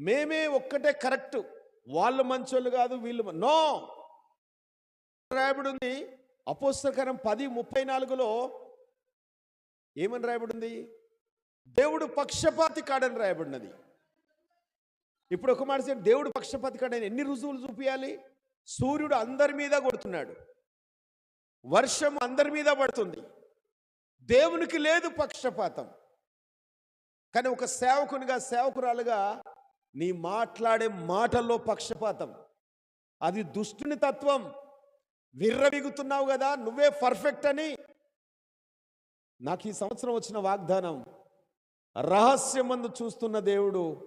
మేమే ఒక్కటే కరెక్ట్. వాళ్ళు మంచోళ్ళు కాదు వీళ్ళు నో! రాయబడి ఉంది అపోస్తకరం పది ముప్పై నాలుగులో ఏమని రాయబడి ఉంది దేవుడు పక్షపాతి కాడని రాయబడినది. ఇప్పుడు ఒక మాట దేవుడు పక్షపాతి కాడని ఎన్ని రుజువులు చూపించాలి సూర్యుడు అందరి మీద కొడుతున్నాడు. వర్షం అందరి మీద పడుతుంది. దేవునికి లేదు పక్షపాతం. కానీ ఒక సేవకునిగా సేవకురాలుగా నీ మాట్లాడే మాటల్లో పక్షపాతం. అది దుష్టుని తత్వం. విర్రవిగుతున్నావు కదా నువ్వే పర్ఫెక్ట్ అని. నాకు ఈ సంవత్సరం వచ్చిన వాగ్దానం రహస్యమందు చూస్తున్న దేవుడు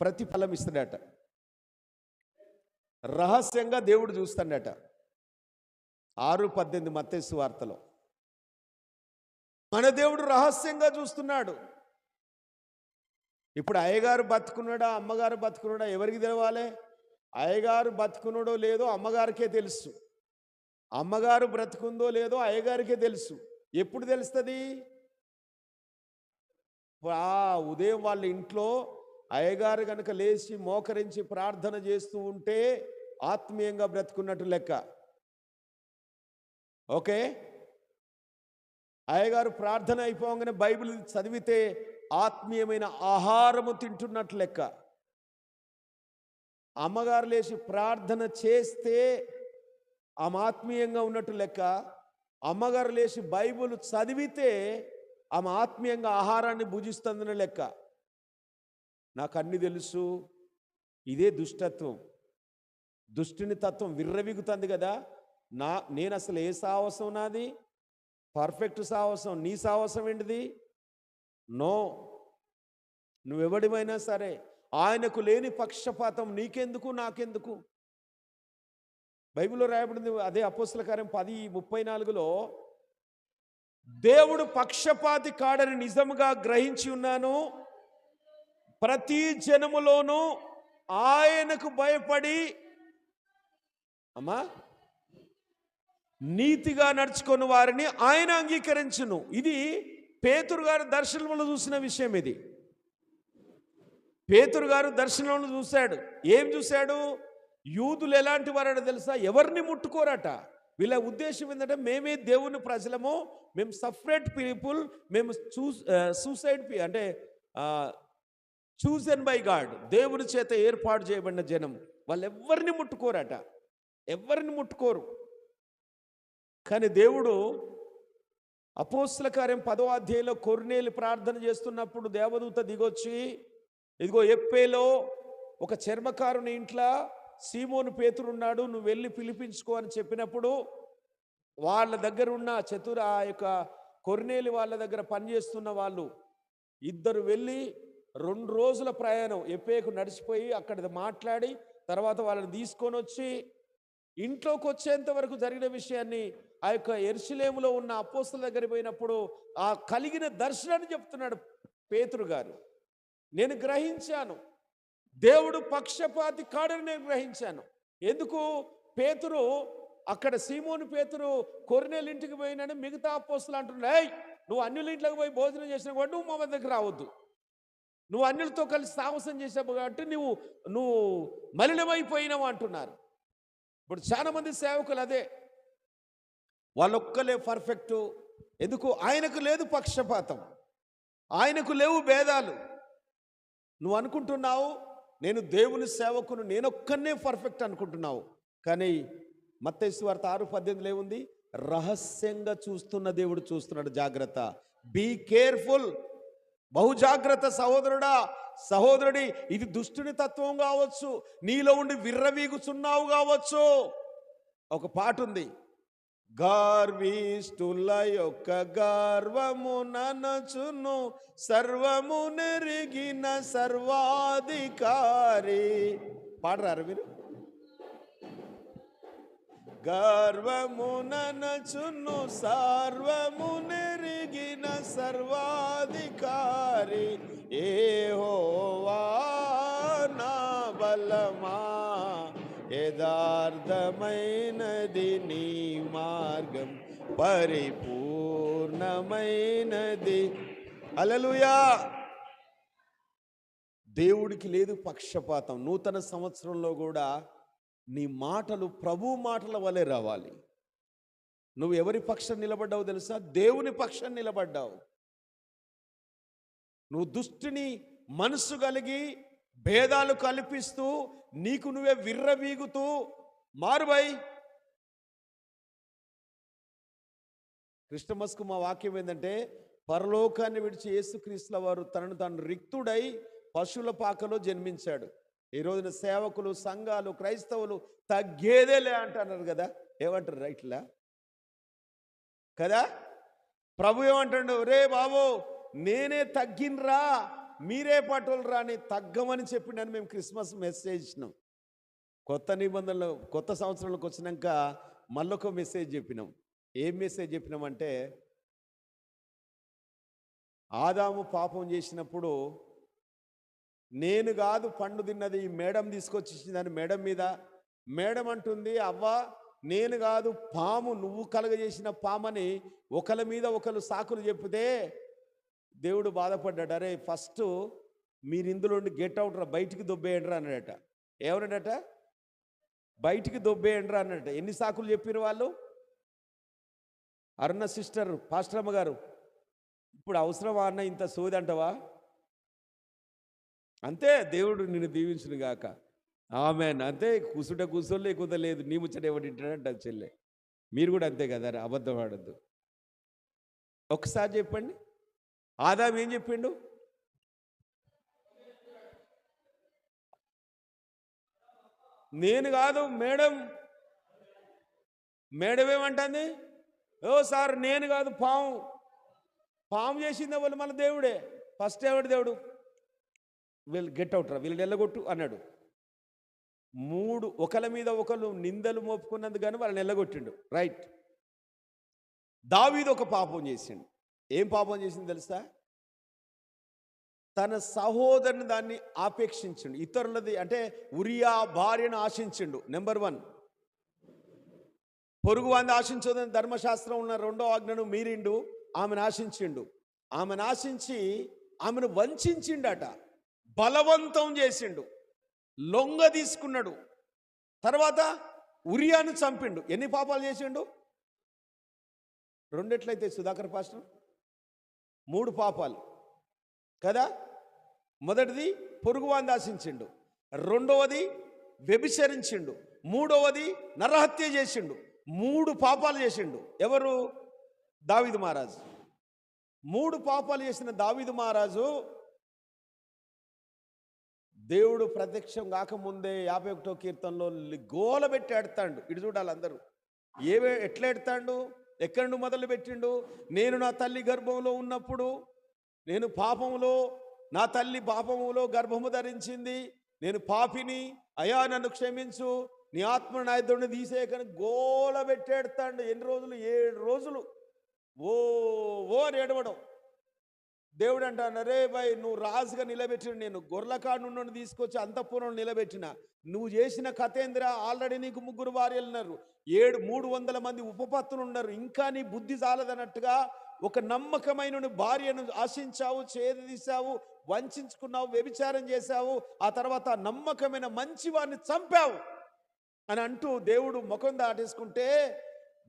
ప్రతిఫలం ఇస్తాడట. రహస్యంగా దేవుడు చూస్తాడట. ఆరు పద్దెనిమిది మత్తేసు వార్తలో. మన దేవుడు రహస్యంగా చూస్తున్నాడు. ఇప్పుడు అయ్యగారు బతుకున్నాడా అమ్మగారు బతుకున్నాడా ఎవరికి తెలవాలి? అయ్యగారు బతుకున్నాడో లేదో అమ్మగారికే తెలుసు. అమ్మగారు బ్రతుకుందో లేదో అయ్యగారికే తెలుసు. ఎప్పుడు తెలుస్తుంది? ఆ ఉదయం వాళ్ళ ఇంట్లో అయ్యగారు కనుక లేచి మోకరించి ప్రార్థన చేస్తూ ఉంటే ఆత్మీయంగా బ్రతుకున్నట్టు లెక్క. ఓకే? అయ్యగారు ప్రార్థన అయిపోగానే బైబిల్ చదివితే ఆత్మీయమైన ఆహారము తింటున్నట్లు లెక్క. అమ్మగారు లేచి ప్రార్థన చేస్తే ఆమె ఆత్మీయంగా ఉన్నట్టు లెక్క. అమ్మగారు లేచి బైబిల్ చదివితే ఆమె ఆత్మీయంగా ఆహారాన్ని భుజిస్తుందన్న లెక్క. నాకు అన్ని తెలుసు. ఇదే దుష్టత్వం. దుష్టిని తత్వం విర్రవిగుతుంది కదా. నా నేను అసలు ఏ సాహసం నాది? పర్ఫెక్ట్ సాహసం. నీ సాహసం ఏంటిది? నో నువ్వెవడిమైనా సరే ఆయనకు లేని పక్షపాతం నీకెందుకు నాకెందుకు? బైబిల్లో రాయబడింది అదే అపోస్తుల కార్యం పది ముప్పై నాలుగులో దేవుడు పక్షపాతి కాడని నిజముగా గ్రహించి ఉన్నాను. ప్రతి జనములోనూ ఆయనకు భయపడి అమ్మా నీతిగా నడుచుకొని వారిని ఆయన అంగీకరించును. ఇది పేతురు గారు దర్శనంలో చూసిన విషయం ఇది. పేతురు గారు దర్శనంలో చూశాడు. ఏం చూశాడు? యూదులు ఎలాంటి వారట తెలుసా? ఎవరిని ముట్టుకోరట? వీళ్ళ ఉద్దేశం ఏంటంటే మేమే దేవుని ప్రజలము మేము సపరేట్ పీపుల్ మేము చూ సూసైడ్ అంటే చూసెన్ బై గాడ్ దేవుని చేత ఏర్పాటు చేయబడిన జనం. వాళ్ళు ఎవరిని ముట్టుకోరట? ఎవరిని ముట్టుకోరు? కానీ దేవుడు అపోస్తుల కార్యం పదో అధ్యాయంలో కొర్నేలు ప్రార్థన చేస్తున్నప్పుడు దేవదూత దిగొచ్చి ఇదిగో ఎప్పేలో ఒక చర్మకారుని ఇంట్లో సీమోను పేతురున్నాడు నువ్వు వెళ్ళి పిలిపించుకో అని చెప్పినప్పుడు వాళ్ళ దగ్గర ఉన్న చతుర ఆ యొక్క కొర్నేలి వాళ్ళ దగ్గర పనిచేస్తున్న వాళ్ళు ఇద్దరు వెళ్ళి రెండు రోజుల ప్రయాణం ఎప్పేకు నడిచిపోయి అక్కడ మాట్లాడి తర్వాత వాళ్ళని తీసుకొని వచ్చి ఇంట్లోకి వచ్చేంత వరకు జరిగిన విషయాన్ని ఆ యొక్క ఎరుసలేములో ఉన్న అపోస్తుల దగ్గర పోయినప్పుడు ఆ కలిగిన దర్శనాన్ని చెప్తున్నాడు పేతురు గారు. నేను గ్రహించాను. దేవుడు పక్షపాతి కాడని నేను గ్రహించాను. ఎందుకు? పేతురు అక్కడ సీమోని పేతురు కొరినేలు ఇంటికి పోయినని మిగతా అపోస్తులు అంటున్నాయి "ఏయ్, నువ్వు అన్యుల ఇంట్లోకి పోయి భోజనం చేసిన కూడా నువ్వు మా దగ్గర రావద్దు. నువ్వు అన్యులతో కలిసి సాహసం చేసావు కాబట్టి నువ్వు నువ్వు మలినమైపోయినావు అంటున్నారు. ఇప్పుడు చాలామంది సేవకులు అదే వాళ్ళొక్కలే పర్ఫెక్టు. ఎందుకు? ఆయనకు లేదు పక్షపాతం. ఆయనకు లేవు భేదాలు. నువ్వు అనుకుంటున్నావు నేను దేవుని సేవకును నేనొక్కనే పర్ఫెక్ట్ అనుకుంటున్నావు. కానీ మత్తేశ్వర వార్త ఆరు పద్దెనిమిదిలో ఏముంది? రహస్యంగా చూస్తున్న దేవుడు చూస్తున్నాడు జాగ్రత్త. బీ కేర్ఫుల్ బహుజాగ్రత్త సహోదరుడా. సహోదరుడి ఇది దుష్టుని తత్వం కావచ్చు. నీలో ఉండి విర్రవీగుచున్నావు కావచ్చు. ఒక పాట ఉంది గార్విష్ఠుల యొక్క గర్వము ననచును సర్వము నెరిగిన సర్వాధికారి. పాడరారు మీరు. గర్వము ననచును సర్వము నెరిగిన సర్వాధికారి. ఏ నా బలమా. యదార్థమైనది నీ మార్గం పరిపూర్ణమైనది. అలలుయా దేవుడికి లేదు పక్షపాతం. నూతన సంవత్సరంలో కూడా నీ మాటలు ప్రభు మాటల వలె రావాలి. నువ్వు ఎవరి పక్షం నిలబడ్డావు తెలుసా? దేవుని పక్షం నిలబడ్డావు. నువ్వు దుష్టిని మనసు కలిగి భేదాలు కల్పిస్తూ నీకు నువ్వే విర్రవీగుతూ మారుబై క్రిస్టమస్కు మా వాక్యం ఏంటంటే పరలోకాన్ని విడిచి యేసుక్రీస్తుల వారు తనను తాను రిక్తుడై పశువుల పాకలో జన్మించాడు. ఈ రోజున సేవకులు సంఘాలు క్రైస్తవులు తగ్గేదేలే అంటున్నారు కదా. ఏమంటారు రైట్లా? కదా? ప్రభు ఏమంటాడు రే బాబు నేనే తగ్గినరా మీరే పట్టులరా రాని తగ్గమని చెప్పిండని మేము క్రిస్మస్ మెసేజ్ ఇచ్చినాం. కొత్త నిబంధనలు కొత్త సంవత్సరంలోకి వచ్చినాక మళ్ళొక మెసేజ్ చెప్పినాం. ఏం మెసేజ్ చెప్పినామంటే ఆదాము పాపం చేసినప్పుడు నేను కాదు పండు తిన్నది ఈ మేడం తీసుకొచ్చిందని మేడం మీద మేడం అంటుంది అవ్వ నేను కాదు పాము నువ్వు కలగజేసిన పామని ఒకరి మీద ఒకరు సాకులు చెప్తే దేవుడు బాధపడ్డాడు. అరే ఫస్ట్ మీరు ఇందులో గెట్ అవుట్ రా బయటికి దొబ్బేయండి అన్నాడట. ఏమన్నాడట? బయటికి దొబ్బేయండి అన్నట ఎన్ని సాకులు చెప్పిన వాళ్ళు? అరుణ సిస్టర్ పాస్టరమ్మ గారు ఇప్పుడు అవసరమా అన్న ఇంత సోది అంటవా? అంతే దేవుడు నిన్ను దీవించును గాక. ఆమె అంతే కూసుట కూర్చోలే లేకపోతే లేదు. నీ ముచ్చట ఎవడు చెల్లె మీరు కూడా అంతే కదా రా, అబద్ధం ఆడద్దు. ఒకసారి చెప్పండి. ఆదాం ఏం చెప్పిండు? నేను కాదు మేడం. మేడం ఏమంటుంది? ఓ సార్ నేను కాదు పాము. పాము చేసింది వాళ్ళు మన దేవుడే. ఫస్ట్ ఎవడు దేవుడు? వీళ్ళు గెట్ అవుట్ రా వీళ్ళు ఎల్లగొట్టు అన్నాడు. మూడు ఒకళ్ళ మీద ఒకళ్ళు నిందలు మోపుకున్నందుకు కానీ వాళ్ళని ఎల్లగొట్టిండు రైట్. దావీది ఒక పాపం చేసిండు. ఏం పాపం చేసింది తెలుసా? తన సహోదరుని దాన్ని ఆపేక్షించిండు. ఇతరులది అంటే ఉరియా భార్యను ఆశించిండు. నెంబర్ వన్ పొరుగు వాంది ఆశించదని ధర్మశాస్త్రం ఉన్న రెండో ఆజ్ఞను మీరిండు. ఆమెను ఆశించిండు. ఆమెను ఆశించి ఆమెను వంచిండట బలవంతం చేసిండు. లొంగ తీసుకున్నాడు. తర్వాత ఉరియాను చంపిండు. ఎన్ని పాపాలు చేసిండు? రెండెట్లయితే సుధాకర్ పాస్టర్? మూడు పాపాలు. కదా? మొదటిది పొరుగువాన్ని ఆశించిండు రెండవది వ్యభిచరించిండు. మూడవది నరహత్య చేసిండు. మూడు పాపాలు చేసిండు. ఎవరు? దావిదు మహారాజు. మూడు పాపాలు చేసిన దావిదు మహారాజు దేవుడు ప్రత్యక్షం కాకముందే యాభై ఒకటో కీర్తనలో గోల పెట్టి ఆడతాడు ఇటు చూడాలి అందరూ. ఏవే ఎట్లా ఎడతాడు? ఎక్కడి నుండి మొదలుపెట్టిండు? నేను నా తల్లి గర్భంలో ఉన్నప్పుడు నేను పాపములో నా తల్లి పాపములో గర్భము ధరించింది. నేను పాపిని అయా నన్ను క్షమించు నీ ఆత్మ నాయకుడిని తీసేయకని గోల పెట్టేడతాడు ఎన్ని రోజులు? ఏడు రోజులు. ఓ ఓ అని ఏడవడం. దేవుడు అంటాను అరే భయ్ నువ్వు రాజుగా నిలబెట్టిన నేను గొర్రెకాడు నుండి తీసుకొచ్చి అంతఃపురం నిలబెట్టిన నువ్వు చేసిన కథేంద్ర? ఆల్రెడీ నీకు ముగ్గురు భార్యలు ఉన్నారు. ఏడు మూడు వందల మంది ఉపపత్తులు ఉన్నారు. ఇంకా నీ బుద్ధి చాలదన్నట్టుగా ఒక నమ్మకమైన భార్యను ఆశించావు చేదీసావు వంచుకున్నావు వ్యభిచారం చేశావు ఆ తర్వాత నమ్మకమైన మంచి వారిని చంపావు అని అంటూ దేవుడు ముఖం దాటేసుకుంటే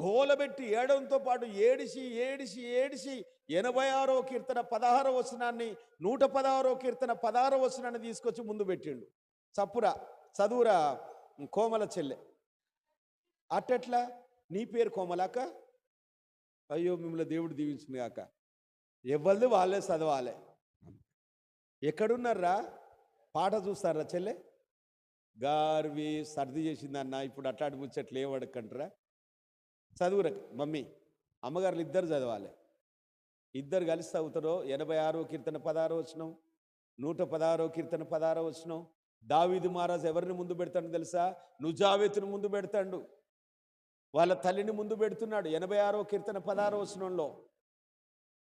గోలబెట్టి ఏడంతో పాటు ఏడిసి ఏడిసి ఏడిసి ఎనభై ఆరో కీర్తన పదహారో వచనాన్ని నూట పదహారో కీర్తన పదహారో వచనాన్ని తీసుకొచ్చి ముందు పెట్టిండు. చప్పురా చదువురా కోమల చెల్లె. అట్టెట్లా? నీ పేరు కోమలాక? అయ్యో మిమ్మల్ని దేవుడు దీవించింది కాక. ఎవరిది వాళ్ళే చదవాలి. ఎక్కడున్నారా? పాట చూస్తారా చెల్లె? గార్వి సర్ది చేసిందన్న ఇప్పుడు అట్లాంటి ముచ్చట్లు ఏమడకంటరా చదువుర మమ్మీ అమ్మగారులు ఇద్దరు చదవాలి. ఇద్దరు కలిసి చదువుతారో ఎనభై ఆరో కీర్తన పదహారో వచ్చినాం నూట పదహారో కీర్తన పదహారో వచ్చినాం దావీదు మహారాజు ఎవరిని ముందు పెడతాడు తెలుసా? నుజావేతుని ముందు పెడతాడు. వాళ్ళ తల్లిని ముందు పెడుతున్నాడు ఎనభై ఆరో కీర్తన పదహారో వచనంలో.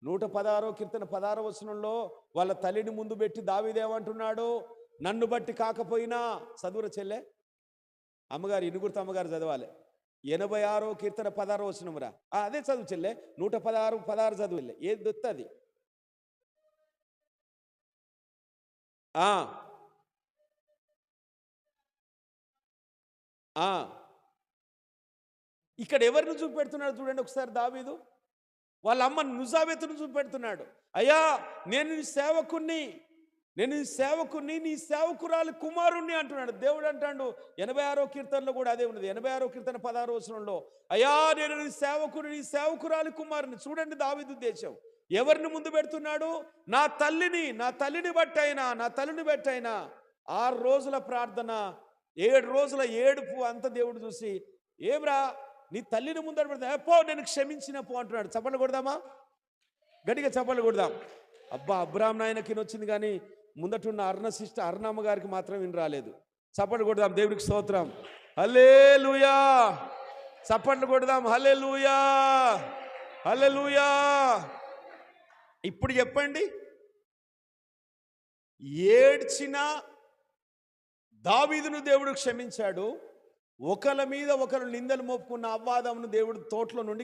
నూట పదహారో కీర్తన పదహారో వచనంలో వాళ్ళ తల్లిని ముందు పెట్టి దావీదేమంటున్నాడు నన్ను బట్టి కాకపోయినా చదువుర చెల్లె. అమ్మగారు ఇనుగుర్త అమ్మగారు చదవాలి. ఎనభై ఆరో కీర్తన పదహారో వచ్చినమురా ఆ, అదే చదువు చెల్లే నూట పదహారు పదహారు చదువులే. ఏది దొత్తది ఆ. ఆ. ఇక్కడ ఎవరిని చూపెడుతున్నాడు చూడండి ఒకసారి దావీదు. వాళ్ళ అమ్మ నుజాబెతును చూపెడుతున్నాడు. అయ్యా నేను సేవకుణ్ణి. నేను నీ సేవకుని నీ సేవకురాలి కుమారుణ్ణి అంటున్నాడు. దేవుడు అంటాడు ఎనభై ఆరో కీర్తనలో కూడా అదే ఉన్నది. ఎనభై ఆరో కీర్తన పదహారు వచనంలో అయ్యా నేను నీ సేవకుని నీ సేవకురాలి కుమారుని చూడండి దావిదు దేశం ఎవరిని ముందు పెడుతున్నాడు? నా తల్లిని నా తల్లిని బట్టైనా నా తల్లిని బట్టయినా ఆరు రోజుల ప్రార్థన ఏడు రోజుల ఏడుపు అంత దేవుడు చూసి ఏమ్రా నీ తల్లిని ముందర పెడతా పో నేను క్షమించిన పో అంటున్నాడు. చప్పట్లు కొడదామా? గట్టిగా చప్పట్లు కొడదాం. అబ్బా అబ్రామ్ నాయనకి వచ్చింది కానీ ముందటున్న అర్ణ శిష్ట అర్ణమ్మ గారికి మాత్రం విని రాలేదు. చప్పట్లు కొడదాం దేవుడికి స్తోత్రం. హలే లూయా చప్పట్లు కొడదాం. హలే లూయా హలే లూయా ఇప్పుడు చెప్పండి. ఏడ్చిన దావీదును దేవుడు క్షమించాడు. ఒకళ్ళ మీద ఒకరు నిందలు మోపుకున్న అవ్వాదమును దేవుడు తోటలో నుండి